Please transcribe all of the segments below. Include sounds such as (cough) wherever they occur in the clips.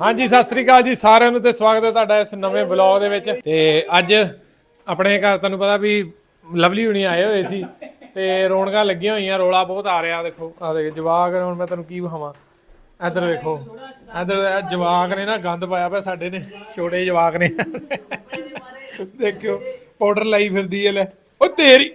ਹਾਂਜੀ, ਸਤਿ ਸ੍ਰੀ ਅਕਾਲ ਜੀ, ਸਾਰਿਆਂ ਨੂੰ ਤੇ ਸਵਾਗਤ ਹੈ ਤੁਹਾਡਾ ਇਸ ਨਵੇਂ ਵਲੌਗ ਦੇ ਵਿੱਚ। ਤੇ ਅੱਜ ਆਪਣੇ ਘਰ ਤੁਹਾਨੂੰ ਪਤਾ ਵੀ ਲਵਲੀ ਹੁਣੀ ਆਏ ਹੋਏ ਸੀ ਤੇ ਰੌਣਕਾਂ ਲੱਗੀਆਂ ਹੋਈਆਂ, ਰੋਲਾ ਬਹੁਤ ਆ ਰਿਹਾ, ਦੇਖੋ ਆ ਦੇਖ, ਜਵਾਕ ਹੁਣ ਮੈਂ ਤੁਹਾਨੂੰ ਕੀ ਵਿਖਾਵਾਂ। ਇੱਧਰ ਵੇਖੋ, ਇੱਧਰ ਜਵਾਕ ਨੇ ਨਾ ਗੰਦ ਪਾਇਆ ਪਿਆ ਸਾਡੇ ਨੇ, ਛੋਟੇ ਜਵਾਕ ਨੇ। ਦੇਖਿਓ ਪਾਊਡਰ ਲਾਈ ਫਿਰਦੀ ਐ ਲੈ। ਉਹ ਤੇਰੀ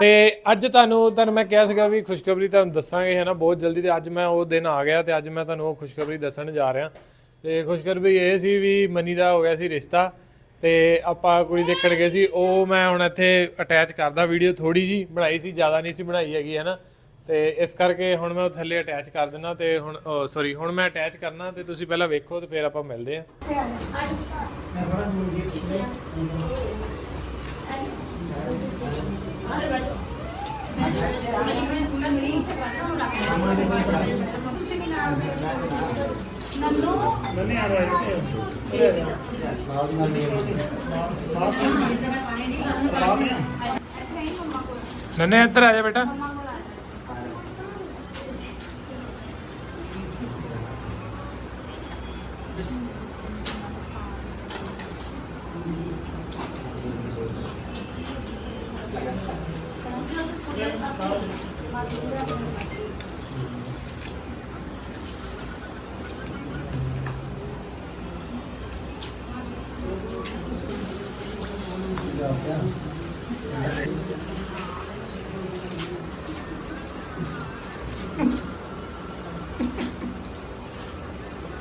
ਤੇ ਅੱਜ ਤੁਹਾਨੂੰ ਤੁਹਾਨੂੰ ਮੈਂ ਕਿਹਾ ਸੀਗਾ ਵੀ ਖੁਸ਼ਖਬਰੀ ਤੁਹਾਨੂੰ ਦੱਸਾਂਗੇ ਹੈ ਨਾ ਬਹੁਤ ਜਲਦੀ ਤੇ ਅੱਜ ਮੈਂ ਉਹ ਦਿਨ ਆ ਗਿਆ ਤੇ ਅੱਜ ਮੈਂ ਤੁਹਾਨੂੰ ਉਹ ਖੁਸ਼ਖਬਰੀ ਦੱਸਣ ਜਾ ਰਿਹਾ। ਤੇ ਖੁਸ਼ਖਬਰੀ ਇਹ ਸੀ ਵੀ ਮਨੀ ਦਾ ਹੋ ਗਿਆ ਸੀ ਰਿਸ਼ਤਾ ਤੇ ਆਪਾਂ ਕੁੜੀ ਦੇਖਣ ਗਏ ਸੀ, ਉਹ ਮੈਂ ਹੁਣ ਇੱਥੇ ਅਟੈਚ ਕਰਦਾ ਵੀਡੀਓ ਥੋੜੀ ਜੀ ਬਣਾਈ ਸੀ, ਜ਼ਿਆਦਾ ਨਹੀਂ ਸੀ ਬਣਾਈ ਹੈਗੀ ਹੈ ਨਾ ਤੇ ਇਸ ਕਰਕੇ ਹੁਣ ਮੈਂ ਉਹ ਥੱਲੇ ਅਟੈਚ ਕਰ ਦਿੰਦਾ ਤੇ ਹੁਣ ਸੌਰੀ ਹੁਣ ਮੈਂ ਅਟੈਚ ਕਰਨਾ ਤੇ ਤੁਸੀਂ ਪਹਿਲਾਂ ਵੇਖੋ ਤੇ ਫਿਰ ਆਪਾਂ ਮਿਲਦੇ ਆਂ ਨੰਨੇ ਇੱਧਰ ਆ ਜਾ ਬੇਟਾ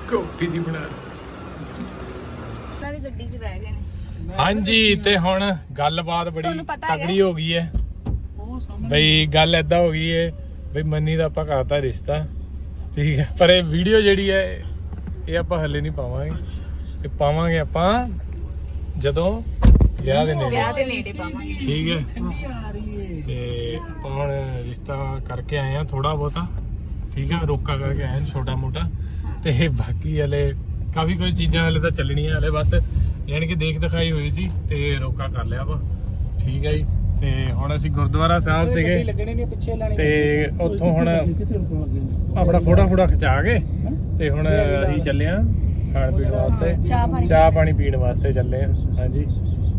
ਕੋਪੀ ਦੀ ਬਣਾ ਉਹਨਾਂ ਦੀ ਗੱਡੀ 'ਚ ਬਹਿ ਗਏ ਨੇ। ਹਾਂਜੀ ਤੇ ਹੁਣ ਗੱਲਬਾਤ ਬੜੀ ਤੁਹਾਨੂੰ ਪਤਾ ਹੈਗਾ? ਤਗੜੀ ਹੋ ਗਈ ਹੈ। ਬਈ ਗੱਲ ਐਦਾਂ ਹੋ ਗਈ ਹੈ ਬਈ ਮੰਨੀ ਦਾ ਆਪਾਂ ਕਰਤਾ ਰਿਸ਼ਤਾ। ਠੀਕ ਹੈ ਪਰ ਇਹ ਵੀਡੀਓ ਜਿਹੜੀ ਹੈ ਇਹ ਆਪਾਂ ਹੱਲੇ ਨਹੀਂ ਪਾਵਾਂਗੇ। ਇਹ ਪਾਵਾਂਗੇ ਆਪਾਂ ਜਦੋਂ ਵਿਆਹ ਦੇ ਨੇੜੇ। ਵਿਆਹ ਦੇ ਨੇੜੇ ਪਾਵਾਂਗੇ। ਠੀਕ ਹੈ। ਤੇ ਆਪਾਂ ਹੁਣ ਰਿਸ਼ਤਾ ਕਰਕੇ ਆਏ ਆ ਥੋੜਾ ਬਹੁਤਾ। ਠੀਕ ਹੈ ਰੋਕਾ ਕਰਕੇ ਆਏ ਛੋਟਾ ਮੋਟਾ। ਤੇ ਬਾਕੀ ਹਲੇ ਕਾਫੀ ਕੁਝ ਚੀਜ਼ਾਂ ਹਲੇ ਤਾਂ ਚੱਲਣੀਆਂ ਹਲੇ ਬਸ। ਯਾਨੀ ਕਿ ਦੇਖ ਦਿਖਾਈ ਹੋਈ ਸੀ ਤੇ ਰੋਕਾ ਕਰ ਲਿਆ ਵਾ ਠੀਕ ਹੈ ਜੀ। ਤੇ ਹੁਣ ਅਸੀਂ ਗੁਰਦੁਆਰਾ ਸਾਹਿਬ ਸੀਗੇ। ਤੇ ਉੱਥੋਂ ਹੁਣ ਆਪਣਾ ਫੋਟਾ ਫੋਟਾ ਖਿਚਾ ਕੇ ਤੇ ਹੁਣ ਅਸੀਂ ਚੱਲੇ ਆ ਖਾਣ ਪੀਣ ਵਾਸਤੇ। ਚਾਹ ਪਾਣੀ। ਪਾਣੀ ਵਾਸਤੇ ਚੱਲੇ ਆ ਹਾਂਜੀ।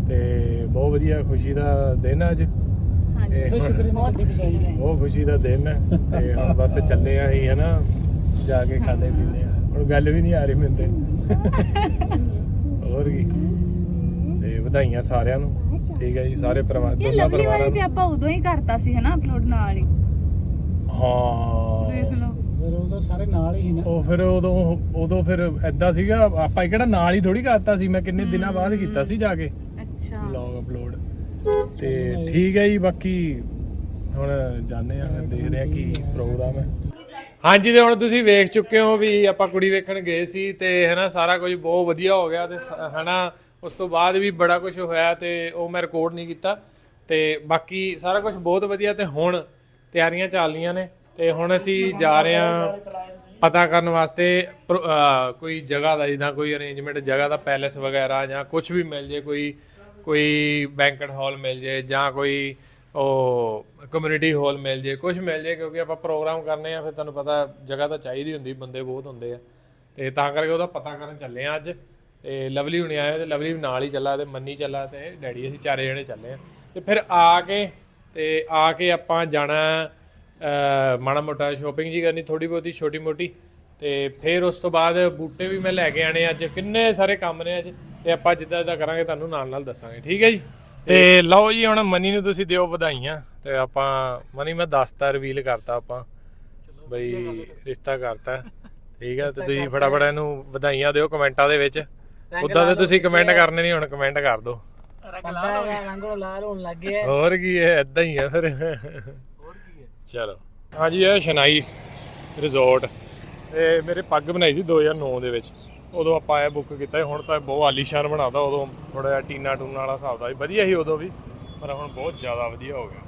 ਤੇ ਬਹੁਤ ਵਧੀਆ ਖੁਸ਼ੀ ਦਾ ਦਿਨ ਆ ਅੱਜ। ਹਾਂਜੀ। ਬਹੁਤ ਖੁਸ਼ੀ ਹੈ ਬਹੁਤ ਖੁਸ਼ੀ ਦਾ ਦਿਨ ਹੈ ਤੇ ਹੁਣ (laughs) ਬਸ ਚੱਲੇ ਆ ਹੀ ਹੈ ਨਾ ਜਾ ਕੇ ਖਾਣੇ ਪੀਣੇ ਆ ਹੁਣ ਗੱਲ ਵੀ ਨਹੀਂ ਆ ਰਹੀ ਮੈਨੂੰ ਤੇ। (laughs) ਹੋਰ ਕੀ। ਤੇ ਵਧਾਈਆਂ ਸਾਰਿਆਂ ਨੂੰ। ਠੀਕ ਹੈ ਜੀ ਸਾਰੇ ਪਰਿਵਾਰ ਇਹ ਦੋਨਾਂ ਲਵਲੀ ਪਰਿਵਾਰਾਂ ਵਾਲੀ ਤੇ ਨੂੰ ਆਪਾਂ ਉਦੋਂ ਹੀ ਕਰਤਾ ਸੀ ਹਨਾ ਅਪਲੋਡ ਨਾਲ ਹੀ। ਹਾਂ। ਦੇਖ ਲਓ। ਫਿਰ ਉਹਦਾ ਸਾਰੇ ਨਾਲ ਹੀ ਸੀ ਨਾ। ਉਹ ਫਿਰ ਉਦੋਂ ਉਦੋਂ ਫਿਰ ਐਦਾਂ ਸੀਗਾ ਆਪਾਂ ਕਿਹੜਾ ਨਾਲ ਹੀ ਥੋੜੀ ਕਰਤਾ ਸੀ ਮੈਂ ਕਿੰਨੇ ਦਿਨਾਂ ਬਾਅਦ ਕੀਤਾ ਸੀ ਜਾ ਕੇ। ਅੱਛਾ। ਵਲੌਗ ਅਪਲੋਡ ਤੇ ਠੀਕ ਹੈ ਜੀ ਬਾਕੀ ਹੁਣ ਜਾਣੇ ਆ ਫਿਰ ਦੇਖਦੇ ਆ ਕੀ ਪ੍ਰੋਗਰਾਮ ਹੈ। ਹਾਂਜੀ ਤੇ ਹੁਣ ਤੁਸੀਂ ਵੇਖ ਚੁੱਕੇ ਹੋ ਵੀ ਆਪਾਂ ਕੁੜੀ ਵੇਖਣ ਗਏ ਸੀ ਤੇ ਹੈਨਾ ਸਾਰਾ ਕੁਝ ਬਹੁਤ ਵਧੀਆ ਹੋ ਗਿਆ ਤੇ ਸ- ਹੈਨਾ ਉਸ ਤੋਂ ਬਾਅਦ ਵੀ ਬੜਾ ਕੁਝ ਹੋਇਆ ਤੇ ਉਹ ਮੈਂ ਰਿਕਾਰਡ ਨਹੀਂ ਕੀਤਾ। ਤੇ ਬਾਕੀ ਸਾਰਾ ਕੁਝ ਬਹੁਤ ਵਧੀਆ ਤੇ ਹੁਣ ਤਿਆਰੀਆਂ ਚੱਲ ਰਹੀਆਂ ਨੇ ਤੇ ਹੁਣ ਅਸੀਂ ਜਾ ਰਹੇ ਹਾਂ ਪਤਾ ਕਰਨ ਵਾਸਤੇ ਪ੍ਰ- ਅਹ, ਕੋਈ ਜਗ੍ਹਾ ਦਾ ਜਿੱਦਾਂ ਕੋਈ ਅਰੇਂਜਮੈਂਟ ਜਗ੍ਹਾ ਦਾ ਪੈਲੇਸ ਵਗੈਰਾ ਜਾਂ ਕੁਝ ਵੀ ਮਿਲ ਜੇ, ਕੋਈ ਕੋਈ ਬੈਂਕਟ ਹਾਲ ਮਿਲ ਜੇ ਜਾਂ ਕੋਈ ਉਹ ਕਮਿਊਨਿਟੀ ਹਾਲ ਮਿਲ ਜੇ ਕੁਝ ਮਿਲ ਜੇ ਕਿਉਂਕਿ ਆਪਾਂ ਪ੍ਰੋਗਰਾਮ ਕਰਨੇ ਆ, ਫਿਰ ਤੁਹਾਨੂੰ ਪਤਾ ਜਗ੍ਹਾ ਤਾਂ ਚਾਹੀਦੀ ਹੁੰਦੀ, ਬੰਦੇ ਬਹੁਤ ਹੁੰਦੇ ਆ। ਤੇ ਤਾਂ ਕਰਕੇ ਉਹਦਾ ਪਤਾ ਕਰਨ ਚੱਲੇ ਆ ਅੱਜ। ਤੇ ਲਵਲੀ ਹੁਣੇ ਆਏ ਤੇ ਲਵਲੀ ਵੀ ਨਾਲ ਹੀ ਚੱਲਾ ਤੇ ਮੰਨੀ ਚੱਲਾ ਤੇ ਡੈਡੀ ਅਸੀਂ ਚਾਰੇ ਜਣੇ ਚੱਲੇ ਆ। ਤੇ ਫਿਰ ਆ ਕੇ ਤੇ ਆ ਕੇ ਆਪਾਂ ਜਾਣਾ ਮਾੜਾ ਮੋਟਾ ਸ਼ੋਪਿੰਗ ਜੀ ਕਰਨੀ ਥੋੜੀ ਬਹੁਤੀ ਛੋਟੀ ਮੋਟੀ। ਤੇ ਫਿਰ ਉਸ ਤੋਂ ਬਾਅਦ ਬੂਟੇ ਵੀ ਮੈਂ ਲੈ ਕੇ ਆਣੇ ਅੱਜ ਕਿੰਨੇ ਸਾਰੇ ਕੰਮ ਨੇ ਅੱਜ। ਤੇ ਆਪਾਂ ਜਿੱਦਾਂ ਜਿੱਦਾਂ ਕਰਾਂਗੇ ਤੁਹਾਨੂੰ ਨਾਲ ਨਾਲ ਦੱਸਾਂਗੇ ਠੀਕ ਹੈ ਜੀ? ਤੇ ਲਓ ਜੀ ਹੁਣ ਮਨੀ ਨੂੰ ਤੁਸੀਂ ਦਿਓ ਵਧਾਈਆਂ। ਤੇ ਆਪਾਂ ਮਨੀ ਮੈਂ ਦੱਸਤਾ ਰਿਵੀਲ ਕਰਤਾ ਆਪਾਂ। ਬਈ ਰਿਸ਼ਤਾ ਕਰਤਾ। ਠੀਕ ਹੈ ਤੇ ਤੁਸੀਂ ਫਟਾਫਟ ਇਹਨੂੰ ਵਧਾਈਆਂ ਦਿਓ ਕਮੈਂਟਾਂ ਦੇ ਵਿੱਚ। ਉਦਾਂ ਤੇ ਤੁਸੀਂ ਕਮੈਂਟ ਕਰਨੇ ਨਹੀਂ ਹੁਣ ਕਮੈਂਟ ਕਰ ਦਿਓ। ਹੈ ਰੰਗੋ ਲਾਲ ਹੋਣ ਲੱਗ ਗਿਆ। ਹੋਰ ਕੀ ਹੈ ਇਦਾਂ ਹੀ ਆ ਫਿਰ। ਚਲੋ। ਹਾਂਜੀ ਇਹ ਸ਼ਨਾਈ ਰਿਜ਼ੋਰਟ ਇਹ ਮੇਰੇ ਪੱਗ ਬਣਾਈ ਸੀ 2009 ਦੇ ਵਿੱਚ। ਉਦੋਂ ਆਪਾਂ ਇਹ ਬੁੱਕ ਕੀਤਾ। ਹੁਣ ਤਾਂ ਬਹੁਤ ਆਲੀਸ਼ਾਨ ਬਣਾਤਾ। ਉਦੋਂ ਥੋੜਾ ਜਿਹਾ ਟੀਨਾ ਟੂਨਾ ਵਾਲਾ ਹਿਸਾਬ ਦਾ ਸੀ। ਵਧੀਆ ਸੀ ਉਦੋਂ ਵੀ ਪਰ ਹੁਣ ਬਹੁਤ ਜ਼ਿਆਦਾ ਵਧੀਆ ਹੋ ਗਿਆ।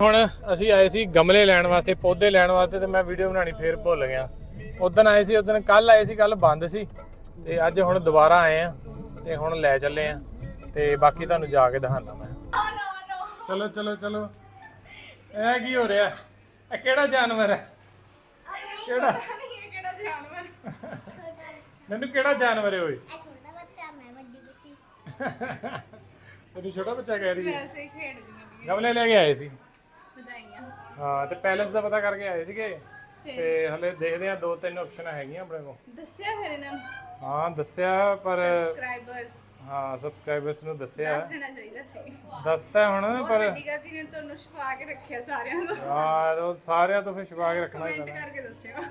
ਹੁਣ ਅਸੀਂ ਆਏ ਸੀ ਗਮਲੇ ਲੈਣ ਵਾਸਤੇ ਪੌਦੇ ਲੈਣ ਵਾਸਤੇ ਤੇ ਮੈਂ ਵੀਡੀਓ ਬਣਾਣੀ ਫੇਰ ਭੁੱਲ ਗਿਆ। ਉਦੋਂ ਆਏ ਸੀ ਉਦੋਂ ਕੱਲ ਆਏ ਸੀ ਕੱਲ ਬੰਦ ਸੀ। ਤੇ ਅੱਜ ਹੁਣ ਦੁਬਾਰਾ ਆਏ ਆ ਤੇ ਹੁਣ ਲੈ ਚੱਲੇ ਆ। ਤੇ ਬਾਕੀ ਤੁਹਾਨੂੰ ਜਾ ਕੇ ਦਿਖਾਣਾ ਮੈਂ। ਚਲੋ ਚਲੋ ਚਲੋ। ਇਹ ਕੀ ਹੋ ਰਿਹਾ? ਇਹ ਕਿਹੜਾ ਜਾਨਵਰ ਹੈ? ਕਿਹੜਾ? ਇਹ ਕਿਹੜਾ ਜਾਨਵਰ ਮੈਨੂੰ ਕਿਹੜਾ ਜਾਨਵਰ ਹੈ ਓਏ? ਛੋਟਾ ਬੱਚਾ ਮੈਂ ਵੱਡੀ ਬੱਚੀ ਤੈਨੂੰ ਛੋਟਾ ਬੱਚਾ ਕਹਿ ਰਹੀ ਹੈ। ਵੈਸੇ ਖੇਡਦੀਆਂ ਗਮਲੇ ਲੈ ਕੇ ਆਏ ਸੀ। ਵਧਾਈਆਂ। ਹਾਂ ਤੇ ਪੈਲਸ ਦਾ ਪਤਾ ਕਰਕੇ ਆਏ ਸੀਗੇ? ਤੇ ਹਲੇ ਦੇਖਦੇ ਆ ਦੋ ਤਿੰਨ ਆਪਸ਼ਨਾਂ ਹੈਗੀਆਂ ਆਪਣੇ ਕੋਲ। ਦੱਸਿਆ ਫਿਰ ਇਹਨਾਂ ਨੂੰ? ਹਾਂ ਦੱਸਿਆ ਪਰ ਸਬਸਕ੍ਰਾਈਬਰਸ ਹਾਂ ਸਬਸਕ੍ਰਾਈਬਰਸ ਨੂੰ ਦੱਸਿਆ। ਦੱਸ ਦੇਣਾ ਚਾਹੀਦਾ ਸੀ। ਦੱਸਤਾ ਹੁਣ ਪਰ ਵੱਡੀ ਗਲਤੀ ਨੇ ਤੁਹਾਨੂੰ ਛੁਪਾ ਕੇ ਰੱਖਿਆ ਸਾਰਿਆਂ ਨੂੰ। ਹਾਂ ਉਹ ਸਾਰਿਆਂ ਤੋਂ ਫਿਰ ਛੁਪਾ ਕੇ ਰੱਖਣਾ ਹੀ ਕਮੈਂਟ ਪੈਣਾ। ਕਰਕੇ ਦੱਸਿਓ।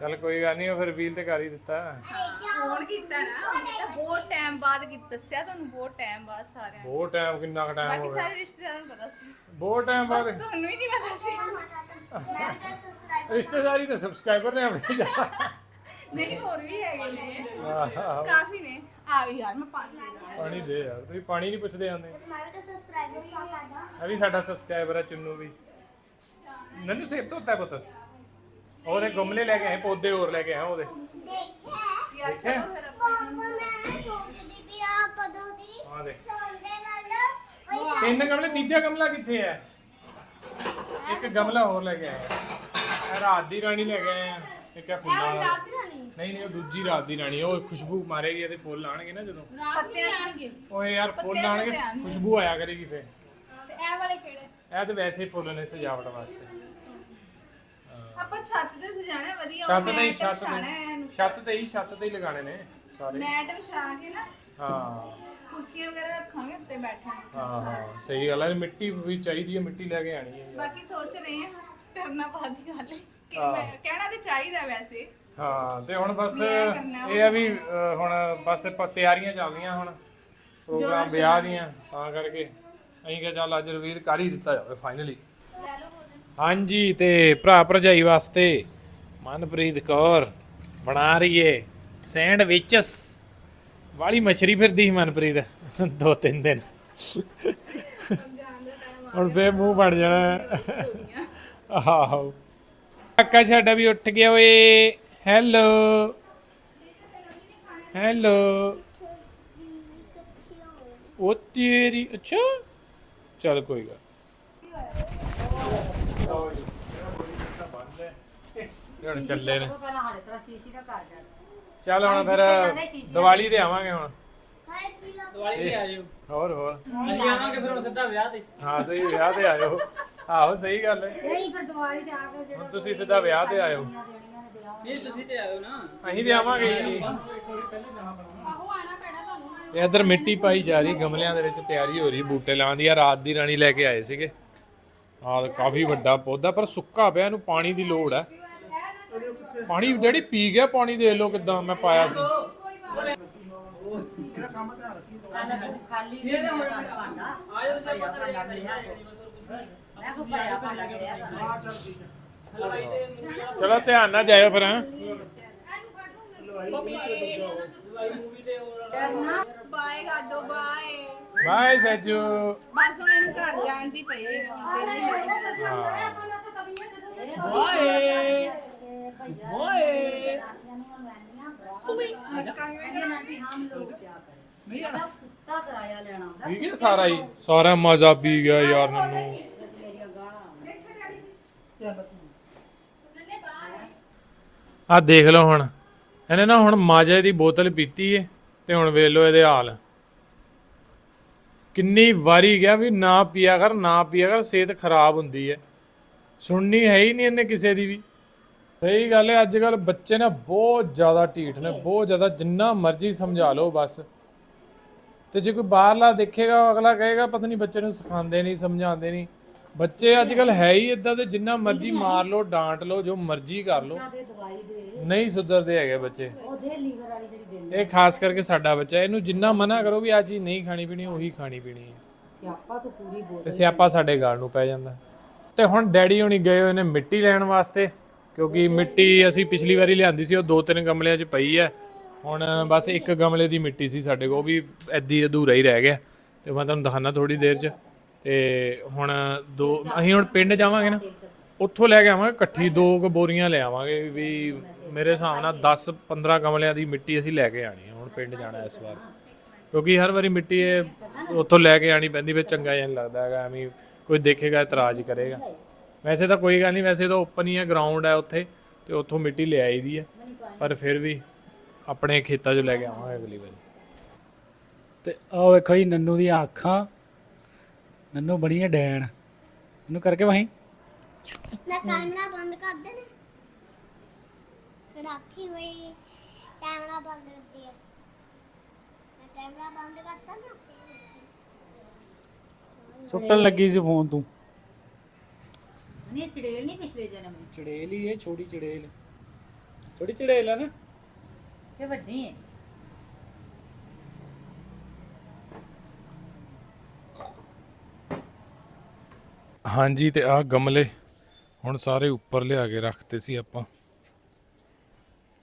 ਚੱਲ ਕੋਈ ਗੱਲ ਨਹੀਂ ਉਹ ਫਿਰ ਵੀਲ ਤੇ ਕਰ ਹੀ ਦਿੱਤਾ। ਫੋਨ ਕੀਤਾ ਨਾ ਉਹਨੇ ਤਾਂ ਬਹੁਤ ਟਾਈਮ ਬਾਅਦ ਕੀਤਾ ਦੱਸਿਆ ਤੁਹਾਨੂੰ ਬਹੁਤ ਟਾਈਮ ਬਾਅਦ ਸਾਰਿਆਂ ਨੂੰ। ਬਹੁਤ ਟਾਈਮ ਕਿੰਨਾ ਕੁ ਟਾਈਮ ਹੋ ਬਾਕੀ ਗਿਆ। ਸਾਰੇ ਰਿਸ਼ਤੇਦਾਰਾਂ ਨੂੰ ਪਤਾ ਸੀ। ਬਹੁਤ ਟਾਈਮ ਬਾਅਦ ਤੁਹਾਨੂੰ ਹੀ ਨਹੀਂ ਪਤਾ ਸੀ। ਰਿਸ਼ਤੇਦਾਰੀ ਤੇ ਸਬਸਕ੍ਰਾਈਬਰ ਨੇ ਆਪਣੇ ਜਾ ਨਹੀਂ ਹੋਰ ਵੀ ਹੈਗੇ ਨੇ। ਆਹ, ਕਾਫੀ ਨੇ। ਆ ਵੀ ਯਾਰ ਮੈਂ ਪਾਣੀ ਦੇ ਦਾਂ ਪਾਣੀ ਦੇ ਯਾਰ ਤੁਸੀਂ ਪਾਣੀ ਨਹੀਂ ਪੁੱਛਦੇ ਆਉਂਦੇ। ਮੈਂ ਵੀ ਤਾਂ ਸਬਸਕ੍ਰਾਈਬਰ ਕਰ ਲੈਣਾ ਆ ਵੀ ਸਾਡਾ ਸਬਸਕ੍ਰਾਈਬਰ ਹੈ ਚੁੰਨੂ ਵੀ। ਨੰਨੂ ਸੇਬ ਤੋਂ ਹੁੰਦਾ ਪੁੱਤ। ਉਹਦੇ ਗਮਲੇ ਲੈ ਕੇ ਆਏ ਪੌਦੇ ਹੋਰ ਲੈ ਕੇ ਆਏ ਉਹਦੇ। ਦੇਖਿਆ? ਯਾਰ ਦੇਖਿਆ? ਚਲੋ ਫਿਰ ਆਪਾਂ- ਪਾਪਾ ਮੈਂ ਸੋਚਦੀ ਵੀ ਆ ਕਦੋਂ ਦੀ? ਆ ਦੇ ਸੌਂਦੇ ਨਾਲ ਉਹ ਤਿੰਨ ਗਮਲੇ ਤੀਜਾ ਗਮਲਾ ਕਿੱਥੇ ਹੈ? ਇੱਕ ਗਮਲਾ ਹੋਰ ਲੈ ਕੇ ਆਏ ਆ ਰਾਤ ਦੀ ਰਾਣੀ ਲੈ ਕੇ ਆਏ ਆ। ਇੱਕ ਹੈ ਫੁੱਲਾਂ ਵਾਲਾ ਨਹੀਂ ਨਹੀਂ ਉਹ ਦੂਜੀ ਰਾਤ ਦੀ ਰਾਣੀ ਉਹ ਖੁਸ਼ਬੂ ਮਾਰੇਗੀ ਤੇ ਫੁੱਲ ਆਣਗੇ ਨਾ ਜਦੋਂ। ਪੱਤੇ ਆਣਗੇ। ਓਏ ਯਾਰ ਫੁੱਲ ਆਣਗੇ ਆਉਣਗੇ। ਖੁਸ਼ਬੂ ਆਇਆ ਕਰੇਗੀ ਫੇਰ। ਤੇ ਇਹ ਵਾਲੇ ਕਿਹੜੇ? ਇਹ ਤਾਂ ਵੈਸੇ ਹੀ ਫੁੱਲ ਨੇ ਸਜਾਵਟ ਵਾਸਤੇ। ਆਪਾਂ ਛੱਤ ਤੇ ਸਜਾਣਾ ਵਧੀਆ। ਛੱਤ ਤੇ ਹੀ ਛੱਤ ਤੇ। ਛੱਤ ਤੇ ਹੀ ਛੱਤ ਤੇ ਹੀ ਲਗਾਣੇ ਨੇ ਸਾਰੇ। ਮੈਟ ਵਿਛਾ ਕੇ ਨਾ ਹਾਂ। ਕੁਰਸੀਆਂ ਵਗੈਰਾ ਰੱਖਾਂਗੇ ਉੱਤੇ ਬੈਠਾਂਗੇ। ਹਾਂ ਹਾਂ ਸਹੀ ਗੱਲ ਹੈ ਮਿੱਟੀ ਵੀ ਚਾਹੀਦੀ ਹੈ ਮਿੱਟੀ ਲੈ ਕੇ ਆਣੀ ਹੈ ਯਾਰ। ਬਾਕੀ ਸੋਚ ਰਹੇ ਹਾਂ। ਕਰਨਾ ਬਾਦੀ ਗੱਲ ਹੈ ਕਿ ਹਾਂ। ਮੈਂ ਕਹਿਣਾ ਤੇ ਚਾਹੀਦਾ ਵੈਸੇ। ਹਾਂ ਤੇ ਹੁਣ ਬਸ ਇਹ ਆ ਵੀ ਅਹ, ਹੁਣ ਬਸ ਪ- ਤਿਆਰੀਆਂ ਚੱਲਦੀਆਂ ਹੁਣ। ਪ੍ਰੋਗਰਾਮ ਵਿਆਹ ਦੀਆਂ ਤਾਂ ਕਰਕੇ ਅਸੀਂ ਕਿਹਾ ਚੱਲ ਅੱਜ ਰਵੀਰ ਕਰ ਹੀ ਦਿੱਤਾ ਜਾਵੇ ਫਾਈਨਲੀ ਹਾਂਜੀ ਤੇ ਭਰਾ ਭਰਜਾਈ ਵਾਸਤੇ ਮਨਪ੍ਰੀਤ ਕੌਰ ਬਣਾ ਰਹੀ ਏ ਸੈਂਡਵਿਚਸ। ਵਾਲੀ ਮਛਰੀ ਫਿਰਦੀ ਸੀ ਮਨਪ੍ਰੀਤ ਦੋ ਤਿੰਨ ਦਿਨ। ਹੁਣ ਫੇਰ ਮੂੰਹ ਬਣ ਜਾਣਾ। ਆਹੋ। ਕਾਕਾ ਸਾਡਾ ਵੀ ਉੱਠ ਗਿਆ ਓਏ। ਹੈਲੋ। ਹੈਲੋ। ਉਹ ਤੇਰੀ ਅੱਛਾ। ਚੱਲ ਕੋਈ ਗੱਲ ਹੁਣ ਚੱਲੇ ਨੇ। ਪਹਿਲਾਂ ਸਾਡੇ ਤਰ੍ਹਾਂ ਸ਼ੀਸ਼ੀ ਦਾ ਘਰ ਜਾ। ਚੱਲ ਹੁਣ ਫਿਰ ਦੀਵਾਲੀ ਤੇ ਆਵਾਂਗੇ ਹੁਣ। ਦਿਵਾਲੀ ਤੇ ਆ ਜਾਓ ਹੋਰ ਹੋਰ। ਅਸੀਂ ਆਵਾਂਗੇ ਫਿਰ ਹੁਣ ਸਿੱਧਾ ਵਿਆਹ ਤੇ। ਹਾਂ ਤੁਸੀਂ ਵਿਆਹ ਤੇ ਆਇਓ। ਆਹੋ ਸਹੀ ਗੱਲ ਹੈ। ਨਹੀਂ ਫਿਰ ਦੀਵਾਲੀ ਤੇ ਆ ਕੇ ਹੁਣ ਤੁਸੀਂ ਸਿੱਧਾ ਵਿਆਹ ਤੇ ਆਇਓ। ਨਹੀਂ ਤੁਸੀਂ ਤੇ ਆਇਓ ਨਾ। ਅਸੀਂ ਤੇ ਆਵਾਂਗੇ ਹੀ ਆਹੋ ਆਣਾ ਪੈਣਾ ਤੁਹਾਨੂੰ। ਤੇ ਇੱਧਰ ਮਿੱਟੀ ਪਾਈ ਜਾ ਰਹੀ ਗਮਲਿਆਂ ਦੇ ਵਿੱਚ ਤਿਆਰੀ ਹੋ ਰਹੀ ਬੂਟੇ ਲਾਉਣ ਦੀ ਆ ਰਾਤ ਦੀ ਰਾਣੀ ਲੈ ਕੇ ਆਏ ਸੀਗੇ। ਆਹ ਕਾਫੀ ਵੱਡਾ ਪੌਦਾ ਪਰ ਸੁੱਕਾ ਪਿਆ ਇਹਨੂੰ ਪਾਣੀ ਦੀ ਲੋੜ ਹੈ। ਪਾਣੀ ਡੈਡੀ ਪੀ ਗਿਆ ਪਾਣੀ ਦੇਖ ਲਓ ਕਿਦਾਂ ਮੈਂ ਪਾਇਆ ਸੀ ਚਲੋ ਧਿਆਨ ਨਾਲ ਜਾਇਓ ਫਿਰ ਹਾਂ। ਬਾਏ ਗਾਡੋ ਬਾਏ। ਬਾਏ ਘਰ ਜਾਣ ਦੀ ਪਈ ਬਾਏ। ਬਾਏ। ਬਾਏ ਕੰਗੇ ਨਾ। ਹਮ ਲੋਗ ਕਿਆ ਨਹੀਂ ਆ। ਸਾਰਾ ਹੀ। ਸਾਰਾ ਮਜ਼ਾ ਪੀ ਗਿਆ ਯਾਰ ਮੈਨੂੰ। ਆ ਦੇਖ ਲਓ ਹੁਣ। ਇਹਨੇ ਨਾ ਹੁਣ ਮਾਜੇ ਦੀ ਬੋਤਲ ਪੀਤੀ ਏ ਤੇ ਹੁਣ ਵੇਖ ਲਓ ਇਹਦੇ ਹਾਲ। ਕਿੰਨੀ ਵਾਰੀ ਗਿਆ ਵੀ ਨਾ ਪੀਆ ਕਰ ਨਾ ਪੀਆ ਕਰ ਸਿਹਤ ਖਰਾਬ ਹੁੰਦੀ ਹੈ ਸੁਣਨੀ ਹੈ ਹੀ ਨਹੀਂ ਇਹਨੇ ਕਿਸੇ ਦੀ ਵੀ। ਸਹੀ ਗੱਲ ਹੈ ਅੱਜ ਕੱਲ ਬੱਚੇ ਨੇ ਬਹੁਤ ਜ਼ਿਆਦਾ ਢੀਠ ਨੇ ਬਹੁਤ ਜ਼ਿਆਦਾ ਜਿੰਨਾ ਮਰਜ਼ੀ ਸਮਝਾ ਲਓ ਬਸ। ਤੇ ਜੇ ਕੋਈ ਬਾਹਰਲਾ ਦੇਖੇਗਾ ਅਗਲਾ ਕਹੇਗਾ ਪਤਾ ਨਹੀਂ ਬੱਚੇ ਨੂੰ ਸਿਖਾਉਂਦੇ ਨਹੀਂ ਸਮਝਾਉਂਦੇ ਨਹੀਂ। ਬੱਚੇ ਅੱਜ ਕੱਲ ਹੈ ਹੀ ਇਦਾਂ ਦੇ ਜਿੰਨਾ ਮਰਜ਼ੀ ਮਾਰ ਲੋ ਡਾਂਟ ਲਓ ਜੋ ਮਰਜ਼ੀ ਕਰ ਲਓ। ਨਹੀਂ ਸੁਧਰਦੇ ਹੈਗੇ ਬੱਚੇ। ਇਹ ਖਾਸ ਕਰਕੇ ਸਾਡਾ ਬੱਚਾ ਇਹਨੂੰ ਜਿੰਨਾ ਮਨਾ ਕਰੋ ਵੀ ਆ ਚੀਜ਼ ਨਹੀਂ ਖਾਣੀ ਪੀਣੀ ਉਹੀ ਖਾਣੀ ਪੀਣੀ ਹੈ। ਸਿਆਪਾ ਤਾਂ ਪੂਰੀ ਬੋਲ ਤੇ ਸਿਆਪਾ ਸਾਡੇ ਗਾਲ ਨੂੰ ਪੈ ਜਾਂਦਾ। ਤੇ ਹੁਣ ਡੈਡੀ ਹੁਣੀ ਗਏ ਹੋਏ ਨੇ ਮਿੱਟੀ ਲੈਣ ਵਾਸਤੇ ਕਿਉਂਕਿ ਮਿੱਟੀ ਅਸੀਂ ਪਿਛਲੀ ਵਾਰੀ ਲਿਆਂਦੀ ਸੀ ਉਹ ਦੋ ਤਿੰਨ ਗਮਲਿਆਂ 'ਚ ਪਈ ਹੈ। ਹੁਣ ਬਸ ਇੱਕ ਗਮਲੇ ਦੀ ਮਿੱਟੀ ਸੀ ਸਾਡੇ ਕੋਲ, ਉਹ ਵੀ ਐਦੀ ਅਧੂਰਾ ਹੀ ਰਹਿ ਗਿਆ। ਤੇ ਮੈਂ ਤੁਹਾਨੂੰ ਦਿਖਾਣਾ ਥੋੜੀ ਦੇਰ 'ਚ। ਤੇ ਹੁਣ ਦੋ, ਅਸੀਂ ਹੁਣ ਪਿੰਡ ਜਾਵਾਂਗੇ ਨਾ, ਉੱਥੋਂ ਲੈ ਕੇ ਆਵਾਂਗੇ, ਇਕੱਠੀ ਦੋ ਕੁ ਬੋਰੀਆਂ ਲੈ ਆਵਾਂਗੇ ਵੀ ਮੇਰੇ ਹਿਸਾਬ ਨਾਲ 10 15 ਗਮਲਿਆਂ ਦੀ ਮਿੱਟੀ ਅਸੀਂ ਲੈ ਕੇ ਆਣੀ ਹੈ ਹੁਣ ਪਿੰਡ ਜਾਣਾ ਇਸ ਵਾਰ। ਕਿਉਂਕਿ ਹਰ ਵਾਰੀ ਮਿੱਟੀ ਇਹ ਉੱਥੋਂ ਲੈ ਕੇ ਆਣੀ ਪੈਂਦੀ ਵੀ ਚੰਗਾ ਜਿਹਾ ਨਹੀਂ ਲੱਗਦਾ ਹੈਗਾ, ਐਵੇਂ ਕੋਈ ਦੇਖੇਗਾ, ਇਤਰਾਜ਼ ਕਰੇਗਾ। ਵੈਸੇ ਤਾਂ ਕੋਈ ਗੱਲ ਨਹੀਂ ਵੈਸੇ ਤਾਂ ਓਪਨ ਹੀ ਹੈ ਗਰਾਊਂਡ ਹੈ ਉੱਥੇ, ਤੇ ਉੱਥੋਂ ਮਿੱਟੀ ਲੈ ਆਈ ਦੀ ਹੈ ਪਰ ਫਿਰ ਵੀ ਆਪਣੇ ਖੇਤਾਂ 'ਚੋਂ ਲੈ ਕੇ ਆਵਾਂਗੇ ਅਗਲੀ ਵਾਰੀ। ਤੇ ਆਹ ਵੇਖੋ ਜੀ ਨੰਨੂ ਦੀਆਂ ਅੱਖਾਂ। ਨੰਨੂ ਬਣੀ ਹੈ ਡੈਣ। ਇਹਨੂੰ ਕਰਕੇ ਵਹੀਂ। ਮੈਂ ਕੈਮਰਾ ਬੰਦ ਕਰ ਦੇਣਾ। ਫਿਰ ਆਖੀ ਹੋਈ ਕੈਮਰਾ ਬੰਦ ਕਰਦੀ ਹੈ ਮੈਂ ਕੈਮਰਾ ਬੰਦ ਕਰਤਾ ਨਾ। ਸੁੱਟਣ ਲੱਗੀ ਸੀ ਫੋਨ ਤੂੰ। ਨਹੀਂ ਚੜੇਲ ਨਹੀਂ ਪਿਛਲੇ ਜਨਮ ਦੀ ਚੜੇਲ ਹੀ ਹੈ ਛੋਟੀ ਚੜੇਲ। ਛੋਟੀ ਚੜੇਲ ਹੈ ਨਾ। ਤੇ ਵੱਡੀ ਹੈ ਹਾਂਜੀ ਤੇ ਆਹ ਗਮਲੇ ਹੁਣ ਸਾਰੇ ਉੱਪਰ ਲਿਆ ਕੇ ਰੱਖਤੇ ਸੀ ਆਪਾਂ।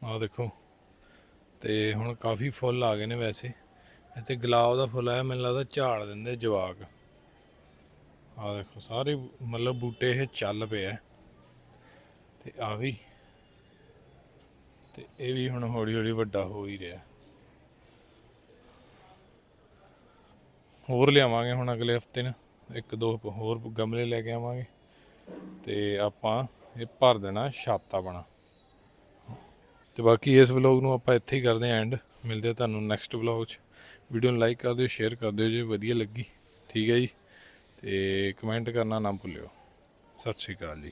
ਆਹ ਦੇਖੋ, ਤੇ ਹੁਣ ਕਾਫੀ ਫੁੱਲ ਆ ਗਏ ਨੇ ਵੈਸੇ। ਇੱਥੇ ਗੁਲਾਬ ਦਾ ਫੁੱਲ ਆਇਆ, ਮੈਨੂੰ ਲੱਗਦਾ ਝਾੜ ਦਿੰਦੇ ਜਵਾਕ। ਆਹ ਦੇਖੋ, ਸਾਰੇ ਮਤਲਬ ਬੂਟੇ ਇਹ ਚੱਲ ਪਏ ਆ। ਤੇ ਆ ਵੀ ਤੇ ਇਹ ਵੀ ਹੁਣ ਹੌਲੀ ਹੌਲੀ ਵੱਡਾ ਹੋ ਹੀ ਰਿਹਾ। ਹੋਰ ਲਿਆਵਾਂਗੇ ਹੁਣ ਅਗਲੇ ਹਫ਼ਤੇ ਨਾ, ਇੱਕ ਦੋ ਹੋਰ ਗਮਲੇ ਲੈ ਕੇ ਆਵਾਂਗੇ ਤੇ ਆਪਾਂ ਇਹ ਭਰ ਦੇਣਾ ਛੱਤ ਬਣਾ। ਤੇ ਬਾਕੀ ਇਸ ਵਲੌਗ ਨੂੰ ਆਪਾਂ ਇੱਥੇ ਹੀ ਕਰਦੇ ਆਂ ਐਂਡ ਮਿਲਦੇ ਆ ਤੁਹਾਨੂੰ ਨੈਕਸਟ ਵਲੌਗ 'ਚ। ਵੀਡੀਓ ਨੂੰ ਲਾਈਕ ਕਰ ਦਿਓ ਸ਼ੇਅਰ ਕਰ ਦਿਓ ਜੇ ਵਧੀਆ ਲੱਗੀ। ਠੀਕ ਹੈ ਜੀ। ਤੇ ਕਮੈਂਟ ਕਰਨਾ ਨਾ ਭੁੱਲਿਓ। ਸਤਿ ਸ਼੍ਰੀ ਅਕਾਲ ਜੀ।